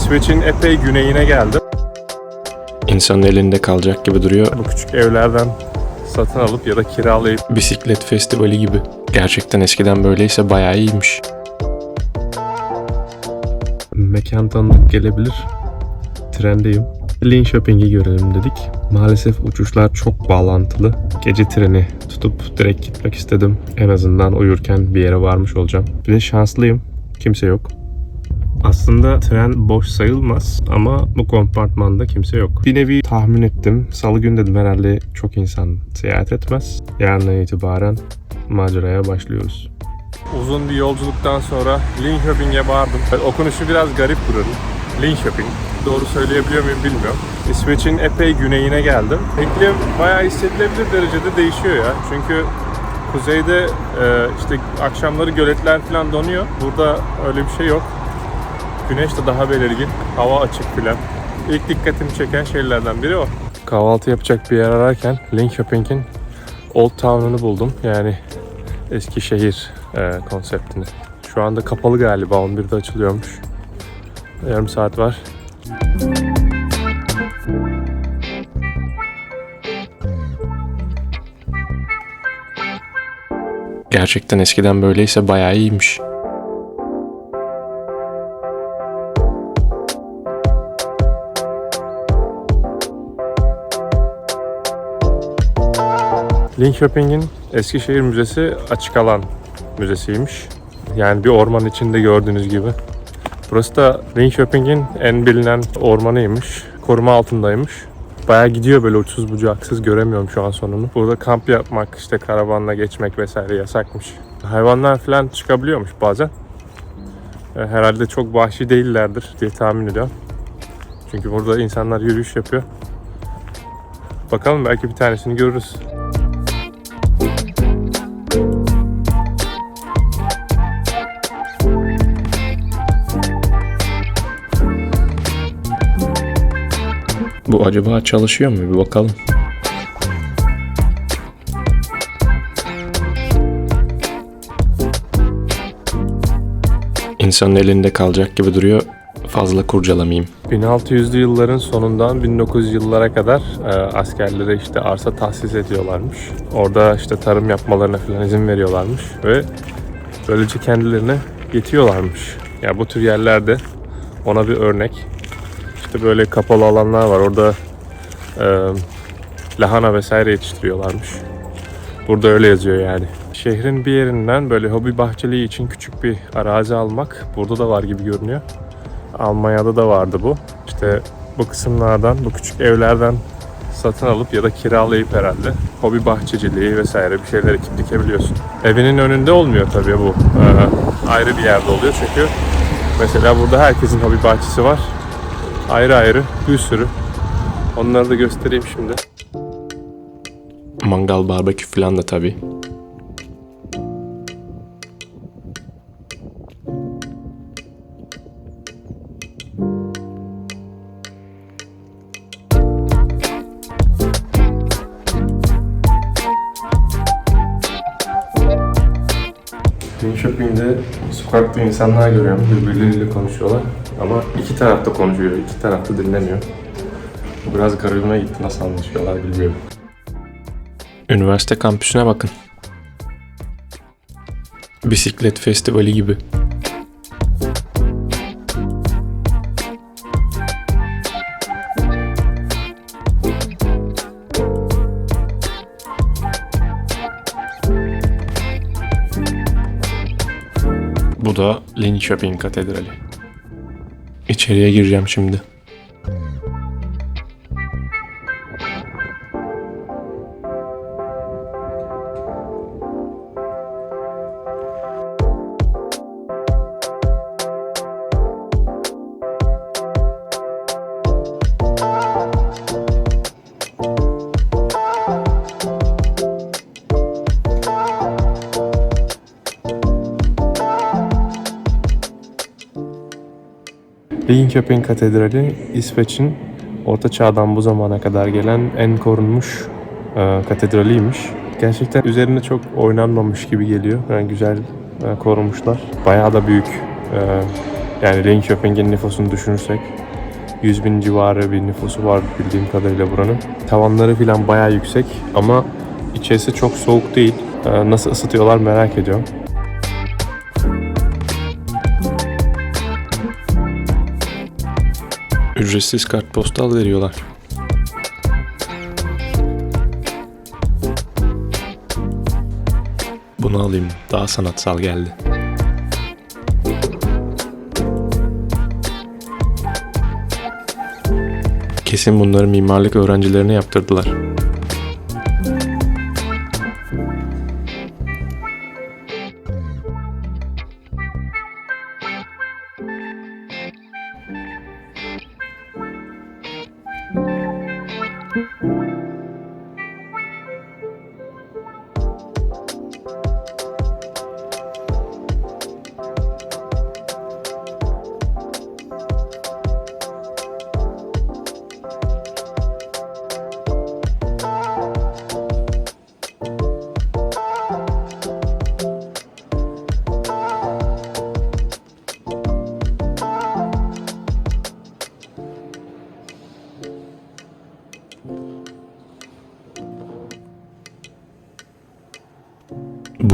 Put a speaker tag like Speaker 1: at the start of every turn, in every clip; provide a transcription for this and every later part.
Speaker 1: İsveç'in epey güneyine geldim.
Speaker 2: İnsanın elinde kalacak gibi duruyor.
Speaker 1: Bu küçük evlerden satın alıp ya da kiralayıp
Speaker 2: Bisiklet festivali gibi. Gerçekten eskiden böyleyse bayağı iyiymiş. Mekan tanıdık gelebilir. Trendeyim. Linköping'i görelim dedik. Maalesef uçuşlar çok bağlantılı. Gece treni tutup direkt gitmek istedim. En azından uyurken bir yere varmış olacağım. Bir de şanslıyım. Kimse yok. Aslında tren boş sayılmaz ama bu kompartmanda kimse yok. Bir nevi tahmin ettim. Salı günü dedim herhalde çok insan seyahat etmez. Yarından itibaren maceraya başlıyoruz.
Speaker 1: uzun bir yolculuktan sonra Linköping'e vardım. Okunuşu biraz garip buranın. Linköping. Doğru söyleyebiliyor muyum bilmiyorum. İsveç'in epey güneyine geldim. İklim bayağı hissedilebilir derecede değişiyor ya. Çünkü kuzeyde e, işte akşamları göletler falan donuyor. Burada öyle bir şey yok. Güneş de daha belirgin. Hava açık filan. İlk dikkatimi çeken şeylerden biri o. Kahvaltı yapacak bir yer ararken Linköping'in Old Town'unu buldum. Yani eski şehir e, konseptini. Şu anda kapalı galiba 11'de açılıyormuş. Yarım saat var.
Speaker 2: Gerçekten eskiden böyleyse bayağı iyiymiş.
Speaker 1: Linköping'in Eskişehir Müzesi açık alan müzesiymiş. Yani bir orman içinde gördüğünüz gibi. Burası da Linköping'in en bilinen ormanıymış. Koruma altındaymış. Bayağı gidiyor böyle uçsuz bucaksız göremiyorum şu an sonunu. Burada kamp yapmak, işte karavanla geçmek vesaire yasakmış. Hayvanlar falan çıkabiliyormuş bazen. E, Herhalde çok vahşi değillerdir diye tahmin ediyorum. Çünkü burada insanlar yürüyüş yapıyor. Bakalım belki bir tanesini görürüz.
Speaker 2: Bu acaba çalışıyor mu? Bir bakalım. İnsanın elinde kalacak gibi duruyor. Fazla kurcalamayayım.
Speaker 1: 1600'lü yılların sonundan 1900 yıllara kadar e, askerlere işte arsa tahsis ediyorlarmış. Orada işte tarım yapmalarına falan izin veriyorlarmış ve böylece kendilerine yetiyorlarmış. Ya bu tür yerlerde ona bir örnek. İşte böyle kapalı alanlar var. Orada e, lahana vesaire yetiştiriyorlarmış. Burada öyle yazıyor yani. Şehrin bir yerinden böyle hobi bahçeliği için küçük bir arazi almak burada da var gibi görünüyor. Almanya'da da vardı bu. İşte bu kısımlardan, bu küçük evlerden satın alıp ya da kiralayıp herhalde hobi bahçeciliği vesaire bir şeyler ekip dikebiliyorsun. Evinin önünde olmuyor tabii bu. Ee, ayrı bir yerde oluyor çünkü mesela burada herkesin hobi bahçesi var. Ayrı ayrı bir sürü. Onları da göstereyim şimdi.
Speaker 2: Mangal, barbekü falan da tabii.
Speaker 1: Linköping'de sokakta insanlar görüyorum. Birbirleriyle konuşuyorlar. Ama iki tarafta konuşuyor, iki tarafta dinlemiyor. Biraz garibime gitti. Nasıl anlaşıyorlar bilmiyorum.
Speaker 2: Üniversite kampüsüne bakın. Bisiklet festivali gibi. Bu da Linköping Katedrali. İçeriye gireceğim şimdi.
Speaker 1: Linköping Katedrali İsveç'in Orta Çağ'dan bu zamana kadar gelen en korunmuş e, katedraliymiş. Gerçekten üzerine çok oynanmamış gibi geliyor. Yani güzel e, korumuşlar. Bayağı da büyük. E, Yani Linköping'in nüfusunu düşünürsek 100 bin civarı bir nüfusu var bildiğim kadarıyla buranın. Tavanları falan bayağı yüksek ama içerisi çok soğuk değil. Ee, Nasıl ısıtıyorlar merak ediyorum. Ücretsiz kartpostal veriyorlar. Bunu alayım. Daha sanatsal geldi. Kesin bunları mimarlık öğrencilerine yaptırdılar.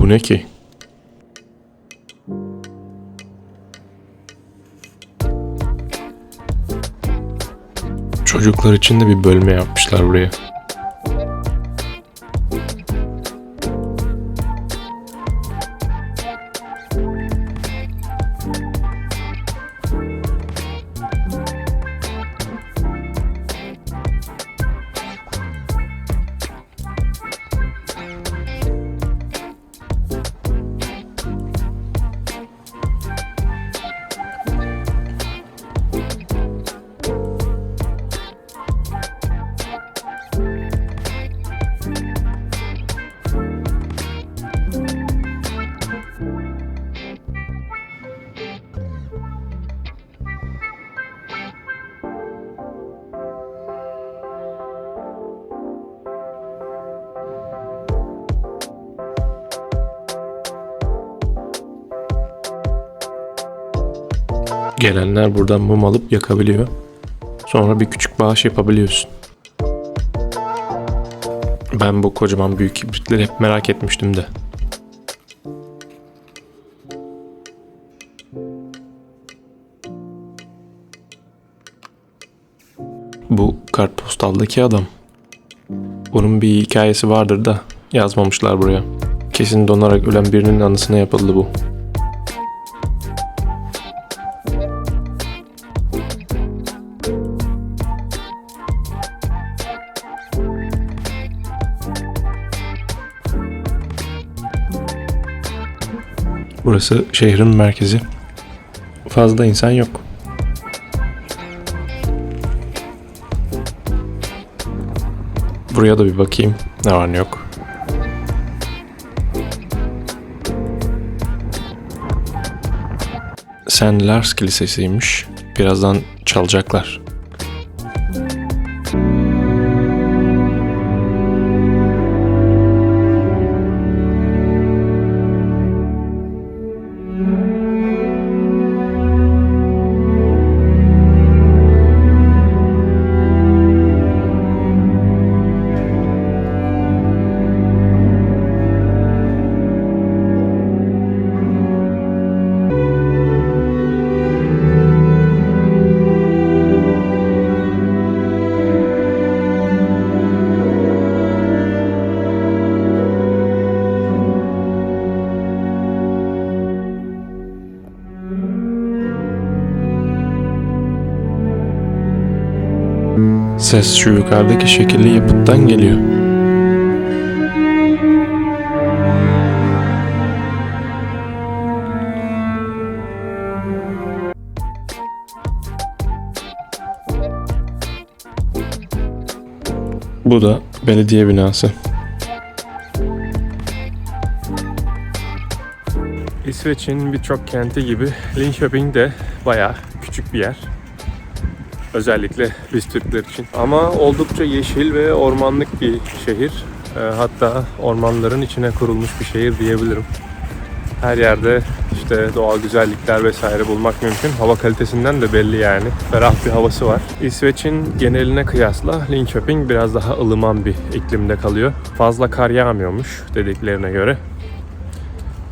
Speaker 1: Ne ki? Çocuklar için de bir bölme yapmışlar buraya. Gelenler buradan mum alıp yakabiliyor. Sonra bir küçük bağış yapabiliyorsun. Ben bu kocaman büyük kibritleri hep merak etmiştim de. Bu kartpostaldaki adam. Bunun bir hikayesi vardır da yazmamışlar buraya. Kesin donarak ölen birinin anısına yapıldı bu. Burası şehrin merkezi. Fazla insan yok. Buraya da bir bakayım. Ne var ne yok. Sen Lars Kilisesi'ymiş. Birazdan çalacaklar. Ses şu yukarıdaki şekilli yapıttan geliyor. Bu da belediye binası. İsveç'in birçok kenti gibi Linköping de bayağı küçük bir yer. Özellikle biz Türkler için. Ama oldukça yeşil ve ormanlık bir şehir. Ee, hatta ormanların içine kurulmuş bir şehir diyebilirim. Her yerde işte işte doğal güzellikler vesaire bulmak mümkün. Hava kalitesinden de belli yani. Ferah bir havası var. İsveç'in geneline kıyasla Linköping biraz daha ılıman bir iklimde kalıyor. Fazla kar yağmıyormuş dediklerine göre.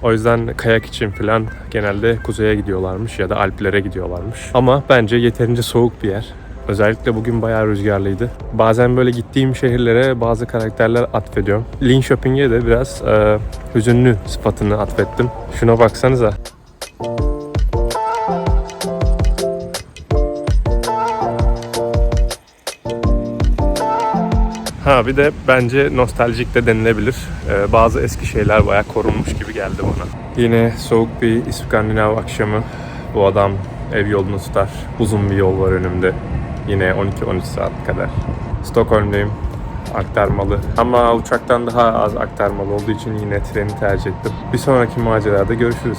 Speaker 1: O yüzden kayak için falan genelde kuzeye gidiyorlarmış ya da Alplere gidiyorlarmış. Ama bence yeterince soğuk bir yer. Özellikle bugün bayağı rüzgarlıydı. Bazen böyle gittiğim şehirlere bazı karakterler atfediyorum. Linköping'e de biraz e, hüzünlü sıfatını atfettim. Şuna baksanıza. Ha bir de bence nostaljik de denilebilir. Ee, bazı eski şeyler bayağı korunmuş gibi geldi bana. Yine soğuk bir İskandinav akşamı. Bu adam ev yolunu tutar. Uzun bir yol var önümde. Yine 12-13 saat kadar. Stockholm'deyim. Aktarmalı. Ama uçaktan daha az aktarmalı olduğu için yine treni tercih ettim. Bir sonraki macerada görüşürüz.